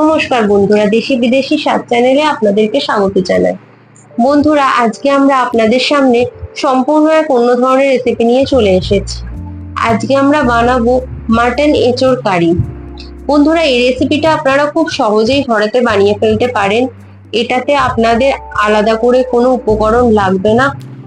নমস্কার বন্ধুরা, দেশি বিদেশি স্বাদ চ্যানেলে আপনাদেরকে স্বাগত জানাই। বন্ধুরা, আজকে আমরা আপনাদের সামনে সম্পূর্ণ এক অন্য ধরনের রেসিপি নিয়ে চলে এসেছি। আজকে আমরা বানাবো মাটন এঁচোড় কারি। বন্ধুরা, এই রেসিপিটা আপনারা খুব সহজেই ঘরেতে বানিয়ে ফেলতে পারেন। এটাতে আপনাদের আলাদা করে কোনো উপকরণ লাগবে না।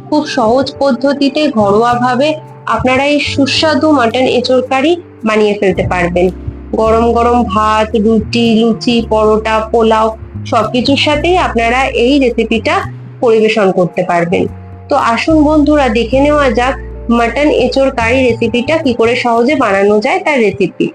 খুব সহজ পদ্ধতিতে ঘরোয়াভাবে আপনারা এই সুস্বাদু মাটন এঁচোড় কারি বানিয়ে ফেলতে পারবেন। গরম গরম ভাত, রুটি, লুচি, পরোটা, পোলাও সবকিছুর সাথেই আপনারা এই রেসিপিটা পরিবেশন করতে পারবেন। তো আসুন বন্ধুরা, দেখে নেওয়া যাক মাটন এঁচোড় কারি রেসিপিটা কি করে সহজে বানানো যায় তার রেসিপি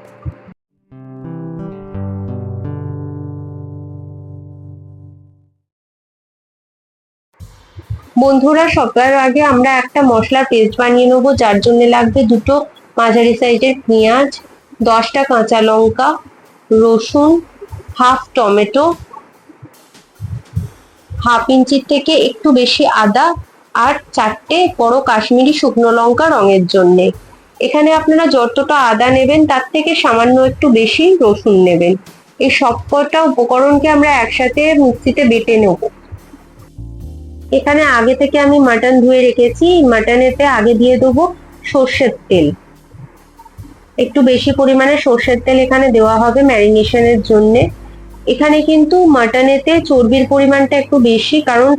বন্ধুরা সবার আগে আমরা একটা মশলার পেস্ট বানিয়ে নেব, যার জন্য লাগবে দুটো মাঝারি সাইজের পেঁয়াজ দশটা কাঁচা লঙ্কা, রসুন হাফ টমেটো হাফ ইঞ্চির থেকে একটু বেশি আদা আর চারটে বড় কাশ্মীরি শুকনো লঙ্কা রঙের জন্য। এখানে আপনারা যতটা আদা নেবেন, তার থেকে সামান্য একটু বেশি রসুন নেবেন। এই সবকটা উপকরণকে আমরা একসাথে মিক্সিতে বেটে নেব। এখানে আগে থেকে আমি মাটন ধুয়ে রেখেছি। মাটনেতে আগে দিয়ে দেবো সর্ষের তেল। একটু বেশি পরিমাণে সর্ষের তেল এখানে দেওয়া হবে ম্যারিনেশনের জন্য। এখানে কিন্তু মাটনেতে চর্বির পরিমাণটা একটু বেশি, কারণ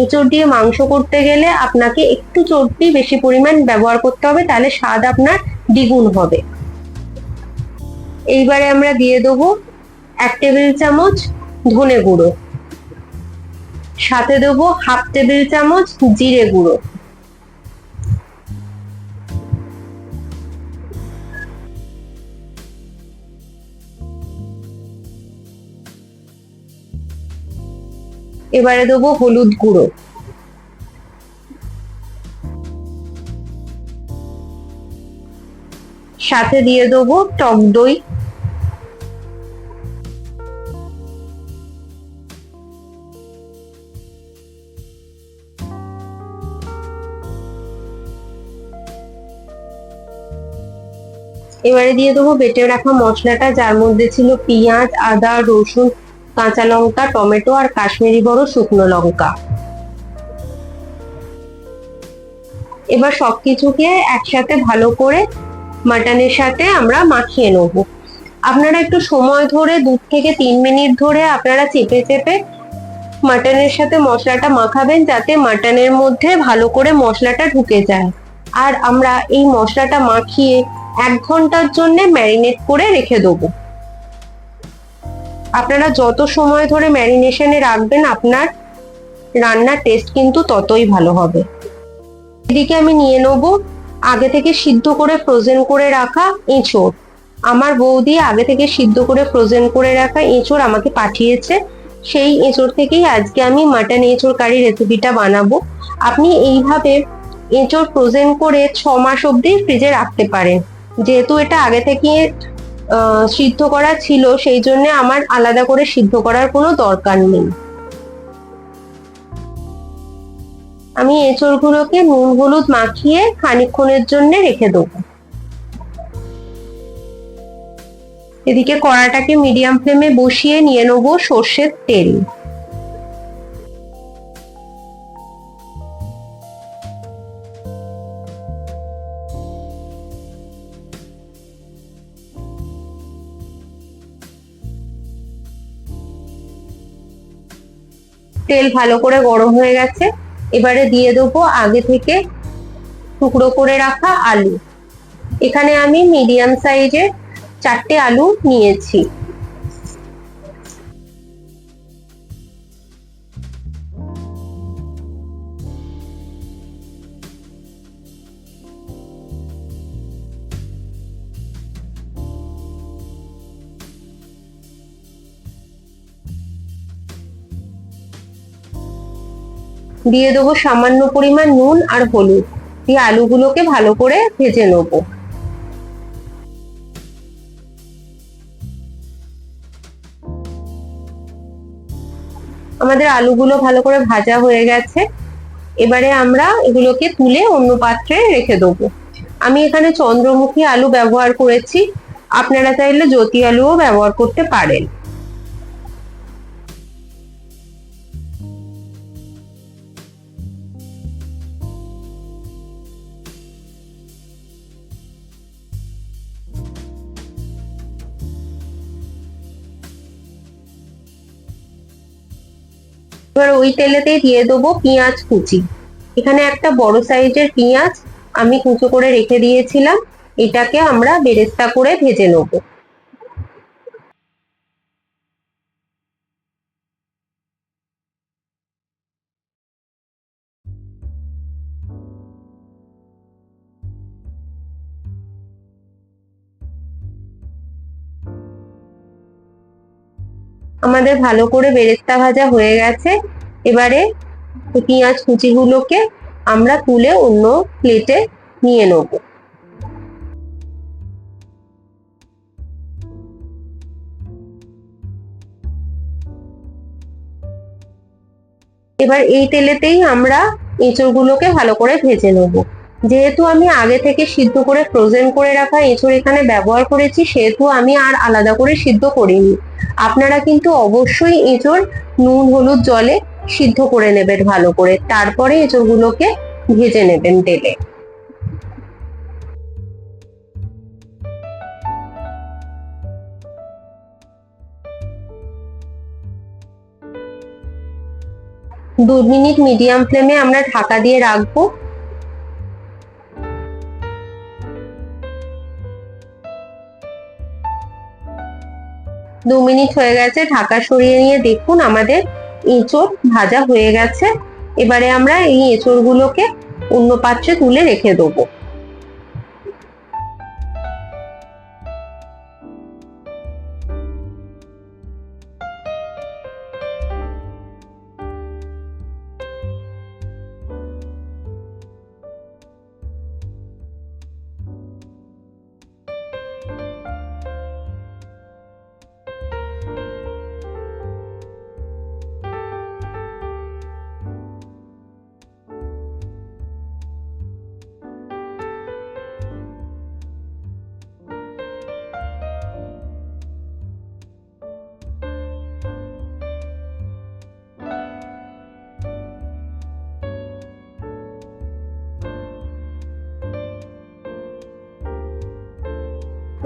এঁচড় দিয়ে মাংস করতে গেলে আপনাকে একটু চর্বি বেশি পরিমাণ ব্যবহার করতে হবে, তাহলে স্বাদ আপনার দ্বিগুণ হবে। এইবারে আমরা দিয়ে দেবো এক টেবিল চামচ ধনে গুঁড়ো। সাথে দেবো হাফ টেবিল চামচ জিরে গুঁড়ো। এবারে দেবো হলুদ গুঁড়ো। সাথে দিয়ে দেবো টক দই। এবারে দিয়ে দেবো বেটে রাখা মশলাটা, যার মধ্যে ছিল পেঁয়াজ, আদা, রসুন কাঁচা লঙ্কা, টমেটো আর কাশ্মীরি বড় শুকনো লঙ্কা। এবার সবকিছুকে একসাথে ভালো করে মাটনের সাথে আমরা মাখিয়ে নেব। আপনারা একটু সময় ধরে, দু থেকে তিন মিনিট ধরে আপনারা চেপে চেপে মাটনের সাথে মশলাটা মাখাবেন যাতে মাটনের মধ্যে ভালো করে মশলাটা ঢুকে যায়। আর আমরা এই মশলাটা মাখিয়ে এক ঘণ্টার জন্য ম্যারিনেট করে রেখে দেবো। আপনারা যত সময় ধরে ম্যারিনেশনে রাখবেন, আপনার রান্নার টেস্ট কিন্তু ততই ভালো হবে। এদিকে আমি নিয়ে নেব, আগে থেকে সিদ্ধ করে ফ্রোজেন করে রাখা এঁচোড়। আমার বৌদি আগে থেকে সিদ্ধ করে ফ্রোজেন করে রাখা এঁচোড় আমাকে পাঠিয়েছে। সেই এঁচোড় থেকেই আজকে আমি মাটন এঁচোড় কারি রেসিপিটা বানাবো। আপনি এইভাবে এঁচোড় ফ্রোজেন করে ছ মাস অবধি ফ্রিজে রাখতে পারেন। যেহেতু এটা আগে থেকে সিদ্ধ করা ছিল, সেই জন্য আমার আলাদা করে সিদ্ধ করার কোনো দরকার নেই। আমি এঁচড়গুলোকে নুন হলুদ মাখিয়ে খানিক্ষণের জন্য রেখে দেবো। এদিকে কড়াটাকে মিডিয়াম ফ্লেমে বসিয়ে নিয়ে নেব সর্ষের তেল। তেল ভালো করে গরম হয়ে গেছে। এবারে দিয়ে দেবো আগে থেকে টুকরো করে রাখা আলু। এখানে আমি মিডিয়াম সাইজের চারটে আলু নিয়েছি। দিয়ে দেবো সামান্য পরিমাণ নুন আর হলুদ। দিয়ে আলুগুলোকে ভালো করে ভেজে নেব। আমাদের আলুগুলো ভালো করে ভাজা হয়ে গেছে। এবারে আমরা এগুলোকে তুলে অন্য পাত্রে রেখে দেবো। আমি এখানে চন্দ্রমুখী আলু ব্যবহার করেছি। আপনারা চাইলে জ্যোতি আলুও ব্যবহার করতে পারেন। এবার ওই তেলেতেই দিয়ে দেবো পেঁয়াজ কুচি। এখানে একটা বড় সাইজের পেঁয়াজ আমি কুচো করে রেখে দিয়েছিলাম। এটাকে আমরা বেরেস্তা করে ভেজে নেব। আমাদের ভালো করে বেরেস্তা ভাজা হয়ে গেছে। এবারে পেঁয়াজ কুচিগুলোকে আমরা তুলে অন্য প্লেটে নিয়ে নেব। এবার এই তেলেতেই আমরা এঁচড়গুলোকে ভালো করে ভেজে নেব। যেহেতু আমি আগে থেকে সিদ্ধ করে ফ্রোজেন করে রাখা এঁচড় এখানে ব্যবহার করেছি, সেহেতু আমি আর আলাদা করে সিদ্ধ করিনি। আপনারা কিন্তু অবশ্যই এঁচড় নুন, হলুদ, জলে সিদ্ধ করে নেবেন ভালো করে। তারপরে এঁচড়গুলোকে ভেজে নেবেন তেলে। দু মিনিট মিডিয়াম ফ্লেমে আমরা ঢাকা দিয়ে রাখব। দু মিনিট হয়ে গেছে, ঢাকা সরিয়ে নিয়ে দেখুন আমাদের এঁচড় ভাজা হয়ে গেছে। এবারে আমরা এই এঁচড়গুলোকে অন্য পাত্রে তুলে রেখে দেবো।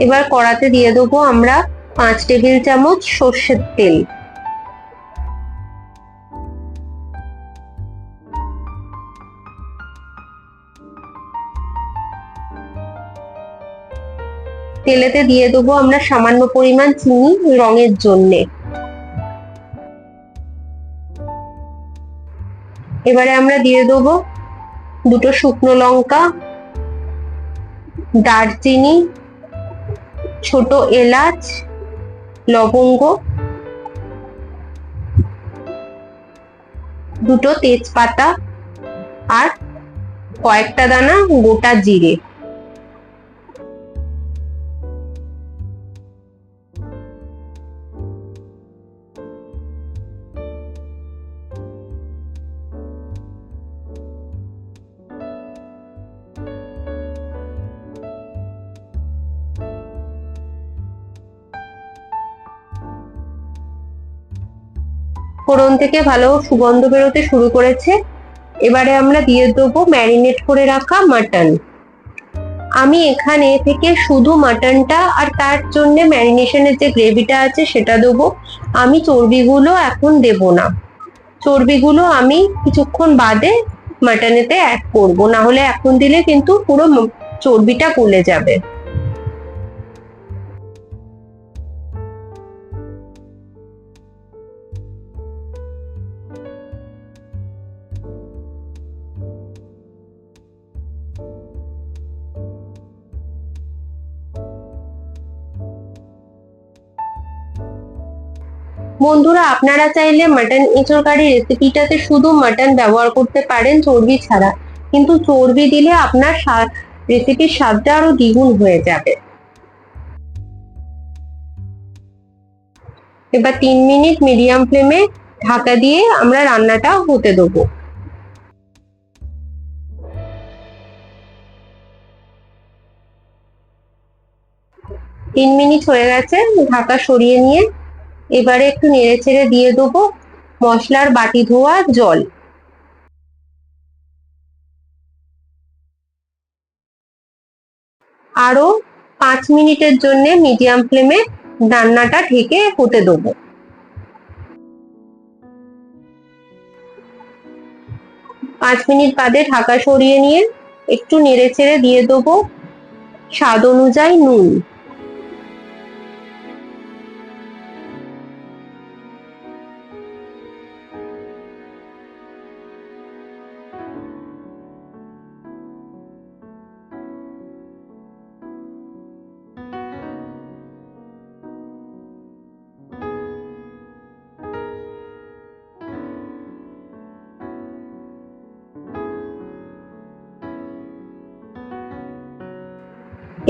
এবার কড়াতে দিয়ে দেবো আমরা পাঁচ টেবিল চামচ সর্ষের তেল। তেলেতে দিয়ে দেবো আমরা সামান্য পরিমাণ চিনি রঙের জন্যে। এবারে আমরা দিয়ে দেবো দুটো শুকনো লঙ্কা, দারচিনি ছোট এলাচ লবঙ্গ দুটো তেজপাতা আর কয়েকটা দানা গোটা জিরে। ফোড়ন থেকে ভালো সুগন্ধ বেরোতে শুরু করেছে। এবারে আমরা দিয়ে দেবো ম্যারিনেট করে রাখা মাটন। আমি এখানে থেকে শুধু মাটনটা আর তার জন্য ম্যারিনেশনের যে গ্রেভিটা আছে সেটা দেবো। আমি চর্বিগুলো এখন দেব না। চর্বিগুলো আমি কিছুক্ষণ বাদে মাটনেতে অ্যাড করব। না হলে এখন দিলে কিন্তু পুরো চর্বিটা গলে যাবে। বন্ধুরা, আপনারা চাইলে মাটন এঁচড় কারি রেসিপিটাতে শুধু মাটন ব্যবহার করতে পারেন চর্বি ছাড়া। কিন্তু চর্বি দিলে আপনার রেসিপির স্বাদটা আরও দ্বিগুণ হয়ে যাবে। এবার তিন মিনিট মিডিয়াম ফ্লেমে ঢাকা দিয়ে আমরা রান্নাটা হতে দেবো। তিন মিনিট হয়ে গেছে, ঢাকা সরিয়ে নিয়ে এবারে একটু নেড়ে ছেড়ে দিয়ে দেবো মশলার বাটি ধোয়া জল। আরও পাঁচ মিনিটের জন্য মিডিয়াম ফ্লেমে রান্নাটা ঢেকে হতে দেবো। পাঁচ মিনিট বাদে ঢাকা সরিয়ে নিয়ে একটু নেড়ে ছেড়ে দিয়ে দেবো। স্বাদ অনুযায়ী নুন।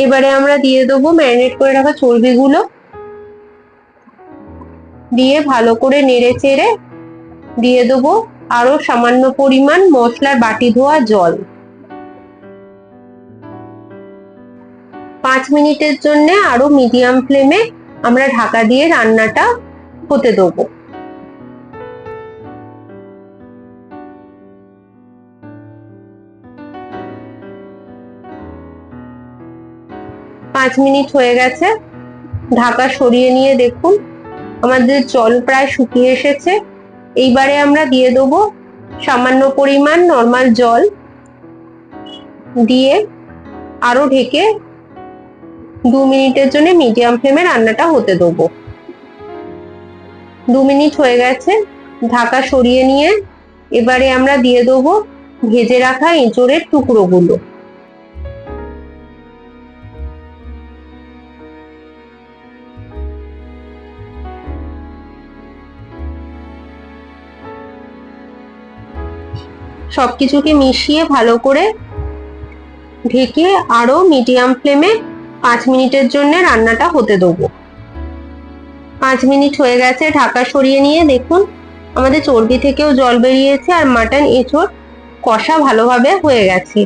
এবারে আমরা দিয়ে দেবো ম্যারিনেট করে রাখা চর্বিগুলো। দিয়ে ভালো করে নেড়ে চেড়ে দিয়ে দেবো আরও সামান্য পরিমাণ মশলার বাটি ধোয়া জল। পাঁচ মিনিটের জন্য আরও মিডিয়াম ফ্লেমে আমরা ঢাকা দিয়ে রান্নাটা হতে দেবো। পাঁচ মিনিট হয়ে গেছে। ঢাকা সরিয়ে নিয়ে দেখুন, আমাদের জল প্রায় শুকিয়ে এসেছে। এইবারে আমরা দিয়ে দেবো সামান্য পরিমাণ নর্মাল জল দিয়ে আরও ঢেকে দু মিনিটের জন্য মিডিয়াম ফ্লেমে রান্নাটা হতে দেবো। দু মিনিট হয়ে গেছে, ঢাকা সরিয়ে নিয়ে এবারে আমরা দিয়ে দেবো ভেজে রাখা এঁচড়ের টুকরোগুলো। সবকিছুকে মিশিয়ে ভালো করে ঢেকে আরও মিডিয়াম ফ্লেমে পাঁচ মিনিটের জন্য রান্নাটা হতে দেবো। পাঁচ মিনিট হয়ে গেছে, ঢাকা সরিয়ে নিয়ে দেখুন, আমাদের চর্বি থেকেও জল বেরিয়েছে আর মাটন এঁচড় কষা ভালোভাবে হয়ে গেছে।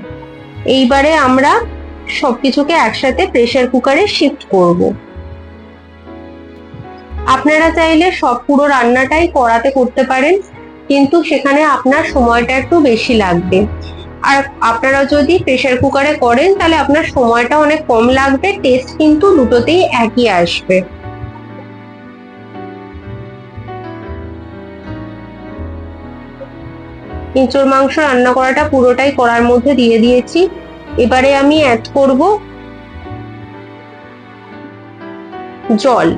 এইবারে আমরা সবকিছুকে একসাথে প্রেসার কুকারে শিফট করব। আপনারা চাইলে সব পুরো রান্নাটাই কড়াতে করতে পারেন। কিন্তু সেখানে আপনার সময়টা একটু বেশি লাগবে। আর আপনারা যদি প্রেসার কুকারে করেন, তাহলে আপনার সময়টা অনেক কম লাগবে টেস্ট কিন্তু দুটোতেই একই আসবে। ইঁচড় মাংস রান্না করাটা পুরোটাই করার মধ্যে দিয়ে দিয়েছি। এবারে আমি অ্যাড করব জল।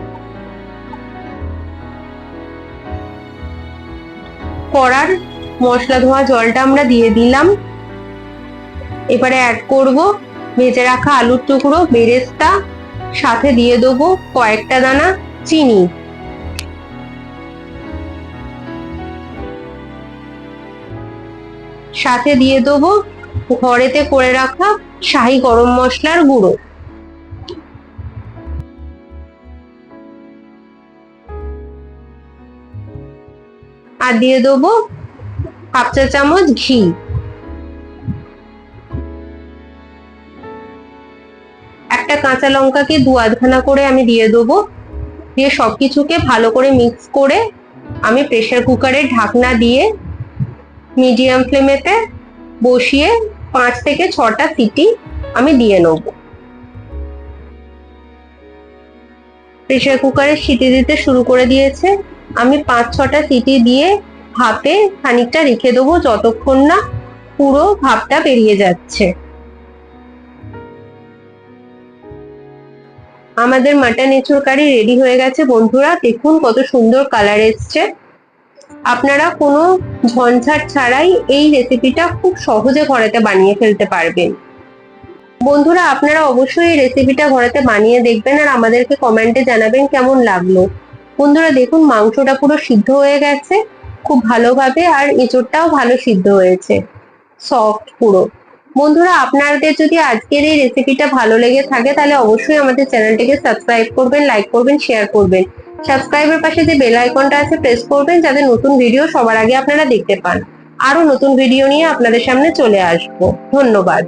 কড়ার মশলা ধোয়া জলটা আমরা দিয়ে দিলাম। এবারে অ্যাড করব ভেজে রাখা আলুর টুকরো, বেরেস্তা, সাথে দিয়ে দেবো কয়েকটা দানা চিনি। সাথে দিয়ে দেবো ঘরেতে করে রাখা শাহি গরম মশলার গুঁড়ো। আর দিয়ে দেবো হাফ চা চামচ ঘি। একটা কাঁচা লঙ্কাকে দু আধখানা করে আমি দিয়ে দেবো। দিয়ে সবকিছুকে ভালো করে মিক্স করে আমি প্রেসার কুকারে ঢাকনা দিয়ে মিডিয়াম ফ্লেমেতে বসিয়ে পাঁচ থেকে ছটা সিটি আমি দিয়ে নেব। প্রেসার কুকারে সিটি দিতে শুরু করে দিয়েছে। আমি পাঁচ ছটা সিটি দিয়ে ভাপে খানিকটা রেখে দেবো যতক্ষণ না পুরো ভাপটা বেরিয়ে যাচ্ছে। আমাদের মাটন এঁচুর কারি রেডি হয়ে গেছে বন্ধুরা, দেখুন কত সুন্দর কালার এসছে। আপনারা কোনো ঝঞ্ঝাট ছাড়াই এই রেসিপিটা খুব সহজে ঘরেতে বানিয়ে ফেলতে পারবেন। বন্ধুরা, আপনারা অবশ্যই এই রেসিপিটা ঘরেতে বানিয়ে দেখবেন আর আমাদেরকে কমেন্টে জানাবেন কেমন লাগল। বন্ধুরা, দেখুন, মাংসটা পুরো সিদ্ধ হয়ে গেছে, খুব ভালোভাবে, আর এঁচড়টাও ভালো সিদ্ধ হয়েছে সফট পুরো। বন্ধুরা, আপনাদের যদি আজকের এই রেসিপিটা ভালো লেগে থাকে, তাহলে অবশ্যই আমাদের চ্যানেলটিকে সাবস্ক্রাইব করবেন লাইক করবেন শেয়ার করবেন। সাবস্ক্রাইবের পাশে যে বেল আইকনটা আছে প্রেস করবেন, যাতে নতুন ভিডিও সবার আগে আপনারা দেখতে পান। আরও নতুন ভিডিও নিয়ে আপনাদের সামনে চলে আসব। ধন্যবাদ।